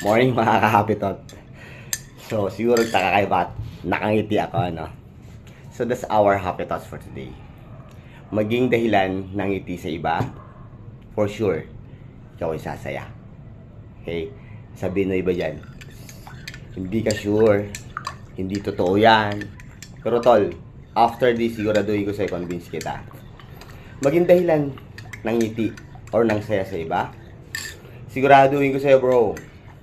Morning mga kahapitot. So, siguro taka kayo nakangiti ako, ano? So, that's our happy thoughts for today. Maging dahilan ng ngiti sa iba, for sure, ikaw ay sasaya. Okay? Sabihin ng iba dyan, hindi ka sure, hindi totoo yan. Pero tol, after this, siguraduhin ko sa'yo, convince kita. Maging dahilan ng ngiti or ng saya sa iba, siguraduhin ko sa'yo bro,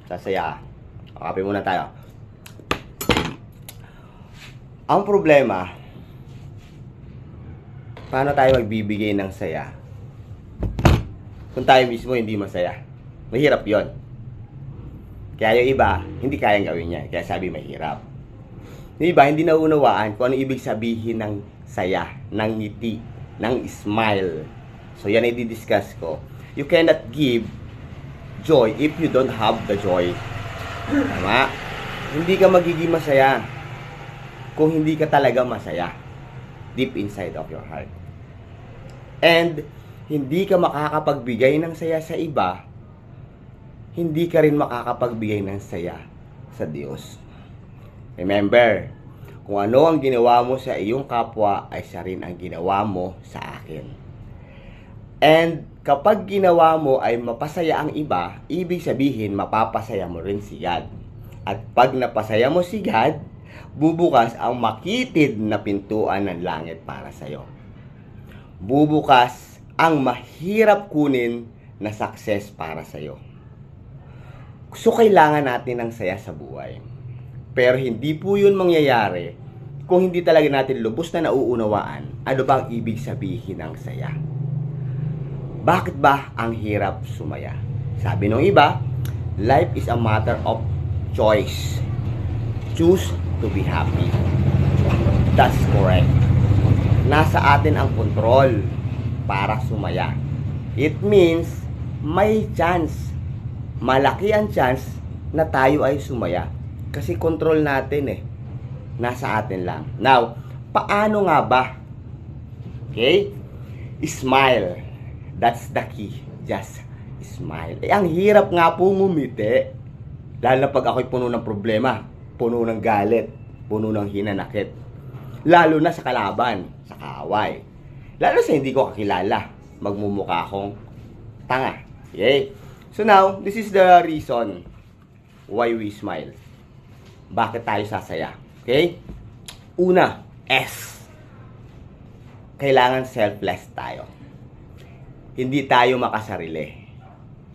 sasaya ka. Kape muna tayo. Ang problema, paano tayo magbibigay ng saya kung tayo mismo hindi masaya? Mahirap yon. Kaya yung iba, hindi kayang gawin niya. Kaya sabi mahirap. Yung iba, hindi naunawaan kung ano ibig sabihin ng saya, ng ngiti, ng smile. So yan ay didiscuss ko. You cannot give joy if you don't have the joy. Tama? Hindi ka magiging masaya kung hindi ka talaga masaya deep inside of your heart. And hindi ka makakapagbigay ng saya sa iba, hindi ka rin makakapagbigay ng saya sa Diyos. Remember, kung ano ang ginawa mo sa iyong kapwa ay siya rin ang ginawa mo sa akin. And kapag ginawa mo ay mapasaya ang iba, ibig sabihin mapapasaya mo rin si God. At pag napasaya mo si God, bubukas ang makitid na pintuan ng langit para sa iyo. Bubukas ang mahirap kunin na success para sa iyo. So kailangan natin ng saya sa buhay. Pero hindi po yun mangyayari kung hindi talaga natin lubos na nauunawaan ano ba ang ibig sabihin ng saya. Bakit ba ang hirap sumaya? Sabi ng iba, life is a matter of choice. Choose to be happy. That's correct. Nasa atin ang control para sumaya. It means may chance. Malaki ang chance na tayo ay sumaya. Kasi control natin eh. Nasa atin lang. Now, paano nga ba? Okay? Smile. That's the key. Just smile. Eh, ang hirap nga po ngumiti. Lalo na pag ako'y puno ng problema, puno ng galit, puno ng hinanakit. Lalo na sa kalaban, sa kaaway. Lalo sa hindi ko kakilala, magmumukha akong tanga. Okay? So now, this is the reason why we smile. Bakit tayo sasaya? Okay? Una, S. Kailangan selfless tayo. Hindi tayo makasarili.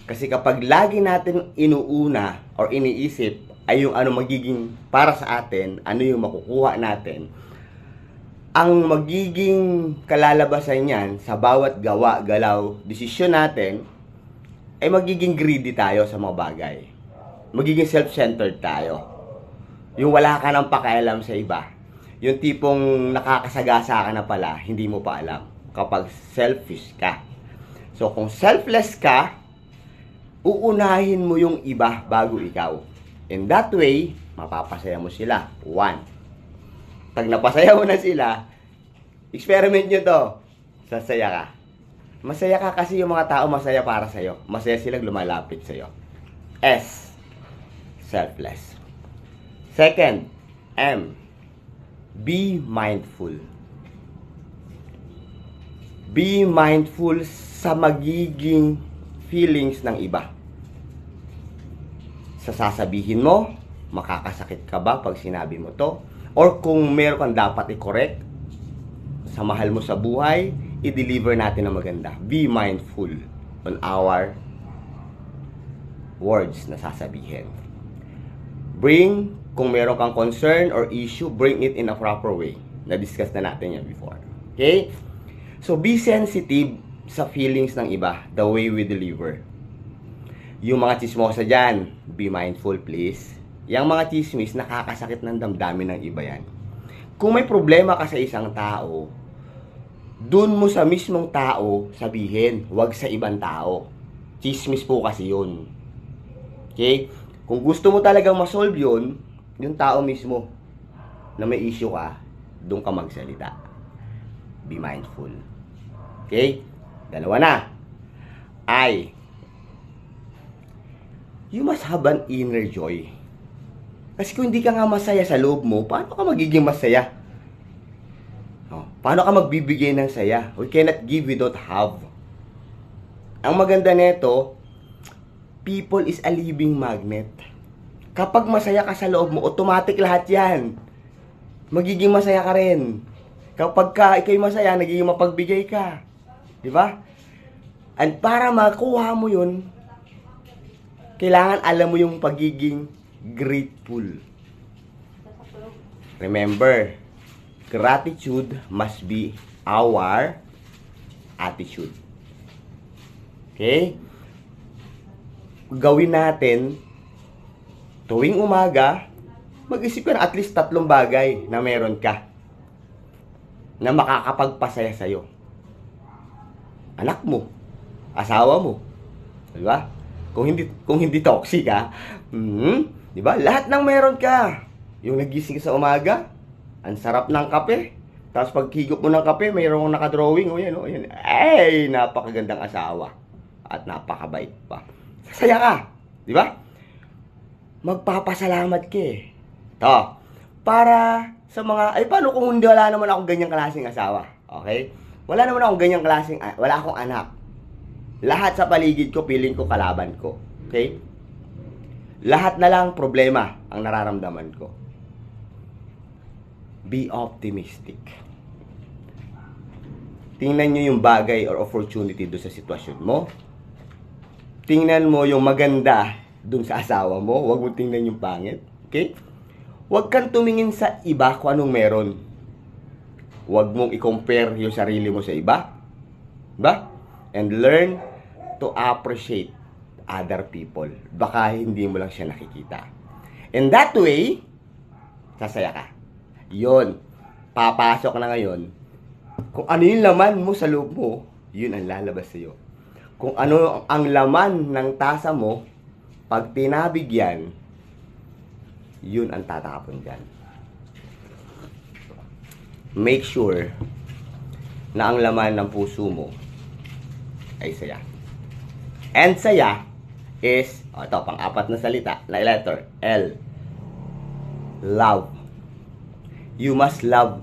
Kasi kapag lagi natin inuuna or iniisip ay yung ano magiging para sa atin, ano yung makukuha natin, ang magiging kalalabasan niyan sa bawat gawa, galaw, desisyon natin, ay magiging greedy tayo sa mga bagay. Magiging self-centered tayo. Yung wala ka ng pakialam sa iba. Yung tipong nakakasagasa ka na pala, hindi mo pa alam. Kapag selfish ka. So, kung selfless ka, uunahin mo yung iba bago ikaw. In that way, mapapasaya mo sila. One. Pag napasaya mo na sila, experiment nyo to. Sasaya ka. Masaya ka kasi yung mga tao masaya para sa'yo. Masaya silang lumalapit sa'yo. S. Selfless. Second, M. Be mindful. Be mindful sa magiging feelings ng iba. Sa sasabihin mo, makakasakit ka ba pag sinabi mo to? Or kung meron kang dapat i-correct sa mahal mo sa buhay, i-deliver natin ng maganda. Be mindful on our words na sasabihin. Bring, kung meron kang concern or issue, bring it in a proper way. Na-discuss na natin yan before. Okay? So, be sensitive sa feelings ng iba, the way we deliver. Yung mga chismosa dyan, be mindful please. Yung mga chismis, nakakasakit ng damdamin ng iba yan. Kung may problema ka sa isang tao, dun mo sa mismong tao sabihin, wag sa ibang tao. Chismis po kasi yun. Okay? Kung gusto mo talagang masolve yun, yung tao mismo na may issue ka, doon ka magsalita. Be mindful. Okay? Dalawa na. I. you must have an inner joy. Kasi kung hindi ka nga masaya sa loob mo, paano ka magiging masaya? Oh, paano ka magbibigay ng saya? We cannot give without have. Ang maganda nito, people is a living magnet. Kapag masaya ka sa loob mo, automatic lahat yan. Magiging masaya ka rin. Kapag ka ikay masaya, nagiging mapagbigay ka. Di ba? And para makuha mo yun, kailangan alam mo yung pagiging grateful. Remember, gratitude must be our attitude. Okay? Gawin natin tuwing umaga, mag-isip ka ng at least tatlong bagay na meron ka na makakapagpasaya sa'yo. Anak mo, asawa mo, di ba? Kung hindi kung hindi toxic ha, mhm, di ba? Lahat ng meron ka. Yung nagising ka sa umaga, ang sarap ng kape. Tapos pag higop mo ng kape, mayroong nakadrawing. O yan, o yan. Ay, napakagandang asawa. At napakabait pa. Sasaya ka. Di ba? Magpapasalamat ka eh. Ito. Para sa mga, ay paano kung hindi wala naman akong ganyang klaseng asawa? Okay? Wala naman akong ganyang klaseng, wala akong anak. Lahat sa paligid ko, piling ko, kalaban ko. Okay? Lahat na lang problema ang nararamdaman ko. Be optimistic. Tingnan nyo yung bagay or opportunity doon sa sitwasyon mo. Tingnan mo yung maganda doon sa asawa mo. Huwag mo tingnan yung pangit. Okay? Huwag kang tumingin sa iba kung anong meron. Huwag mong i-compare yung sarili mo sa iba. Ba? And learn to appreciate other people. Baka hindi mo lang siya nakikita. And that way, sasaya ka. Yun. Papasok na ngayon. Kung ano yung laman mo sa loob mo, yun ang lalabas sa'yo. Kung ano ang laman ng tasa mo, pag tinabig yan, yun ang tatapon dyan. Make sure na ang laman ng puso mo ay saya. And saya is, oh, ito, pang-apat na salita, na letter, L. Love. You must love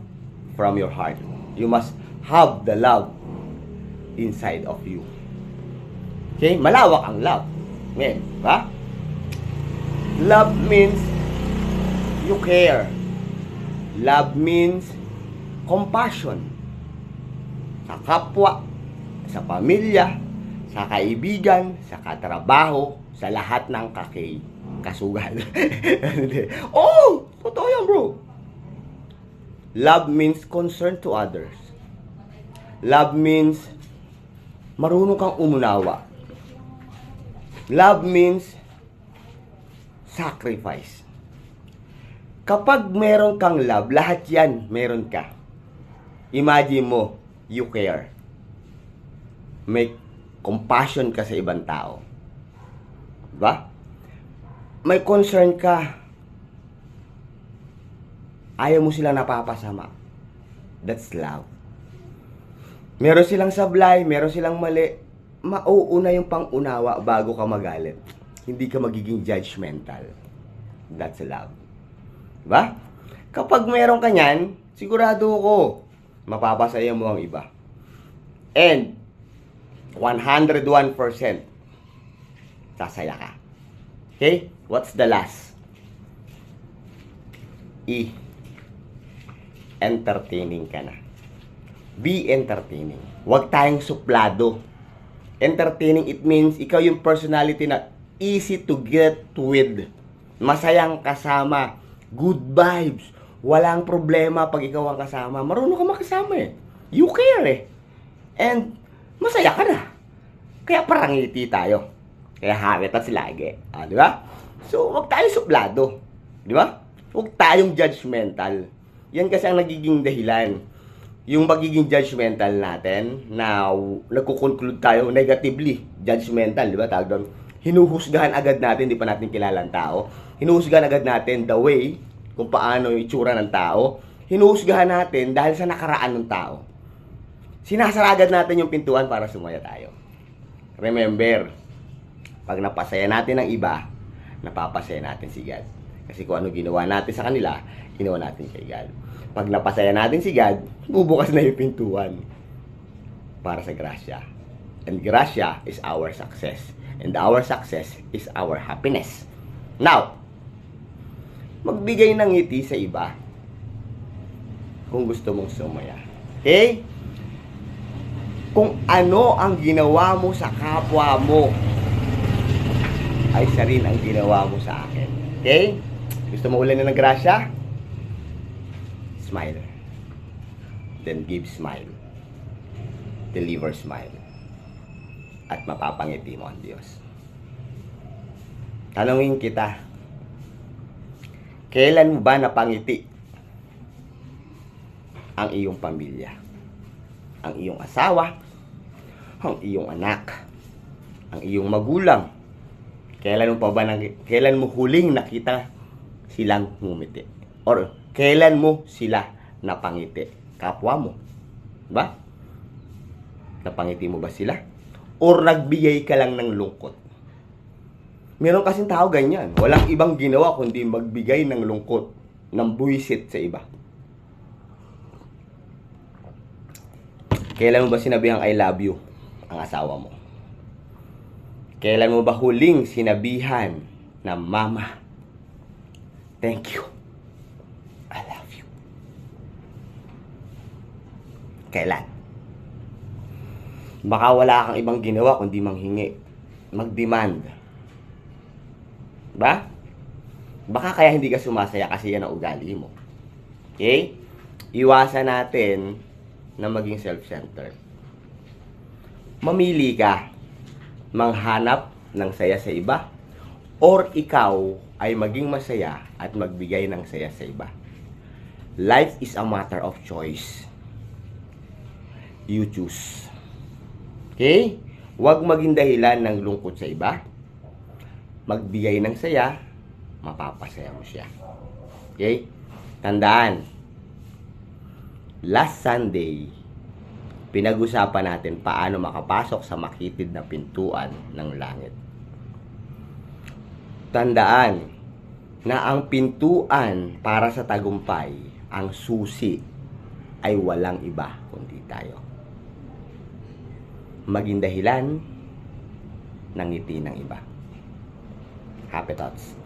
from your heart. You must have the love inside of you. Okay? Malawak ang love. Ngayon, ba? Love means you care. Love means compassion. Sa kapwa, sa pamilya, sa kaibigan, sa katrabaho, sa lahat ng kakay kasugal. oh! Totoo yan, bro. Love means concern to others. Love means marunong kang umunawa. Love means sacrifice. Kapag meron kang love, lahat yan meron ka. Imagine mo, you care. May compassion ka sa ibang tao. Diba? May concern ka. Ayaw mo silang napapasama. That's love. Meron silang sablay, meron silang mali. Mauuna yung pangunawa bago ka magalit. Hindi ka magiging judgmental. That's love. Diba? Kapag meron ka niyan, sigurado ko, mapapasaya mo ang iba. And, 101% sasaya ka. Okay? What's the last? E. Entertaining ka na. Be entertaining. Huwag tayong suplado. Entertaining, it means ikaw yung personality na easy to get with. Masayang kasama. Good vibes. Walang problema pag ikaw ang kasama. Marunong ka makasama eh. You care eh. And masaya ka na. Kaya parangiti tayo. Kaya habitat si lagi. Ah, di ba? So, wag tayo suplado. Di ba? Huwag tayong judgmental. Yan kasi ang nagiging dahilan. Yung magiging judgmental natin na nagko-conclude tayo negatively. Judgmental, di ba? Tawag doon. Hinuhusgahan agad natin, di pa natin kilala ang tao. Hinuhusgahan agad natin the way kung paano yung itsura ng tao. Hinuhusgahan natin dahil sa nakaraan ng tao. Sinasara natin yung pintuan para sumaya tayo. Remember, pag napasaya natin ang iba, napapasaya natin si God. Kasi kung ano ginawa natin sa kanila, ginawa natin kay God. Pag napasaya natin si God, bubukas na yung pintuan para sa grasya. And grasya is our success. And our success is our happiness. Now, magbigay ng ngiti sa iba kung gusto mong sumaya. Okay? Kung ano ang ginawa mo sa kapwa mo, ay siya rin ang ginawa mo sa akin. Okay? Gusto mo ulan na ng grasya? Smile. Then give smile. Deliver smile. At mapapangiti mo ang Diyos. Tanungin kita, kailan mo ba napangiti ang iyong pamilya? Ang iyong asawa? Ang iyong anak? Ang iyong magulang? Kailan mo pa ba nang, kailan mo huling nakita silang ngumiti? Or kailan mo sila napangiti? Kapwa mo? Ba? Napangiti mo ba sila? Or nagbigay ka lang ng lungkot? Meron kasing tao ganyan. Walang ibang ginawa kundi magbigay ng lungkot, ng buwisit sa iba. Kailan mo ba sinabihang I love you ang asawa mo? Kailan mo ba huling sinabihan na mama, thank you, I love you? Kailan? Baka wala kang ibang ginawa kundi manghingi, mag-demand. Ba? Baka kaya hindi ka sumasaya kasi yan ang ugali mo. Okay? Iwasan natin na maging self-centered. Mamili ka manghanap ng saya sa iba or ikaw ay maging masaya at magbigay ng saya sa iba. Life is a matter of choice. You choose. Okay? Huwag maging dahilan ng lungkot sa iba. Magbigay ng saya, mapapasaya mo siya. Okay? Tandaan, last Sunday, pinag-usapan natin paano makapasok sa makitid na pintuan ng langit. Tandaan na ang pintuan para sa tagumpay, ang susi, ay walang iba kundi tayo. Maging dahilan ng ngiti ng iba. Happy thoughts.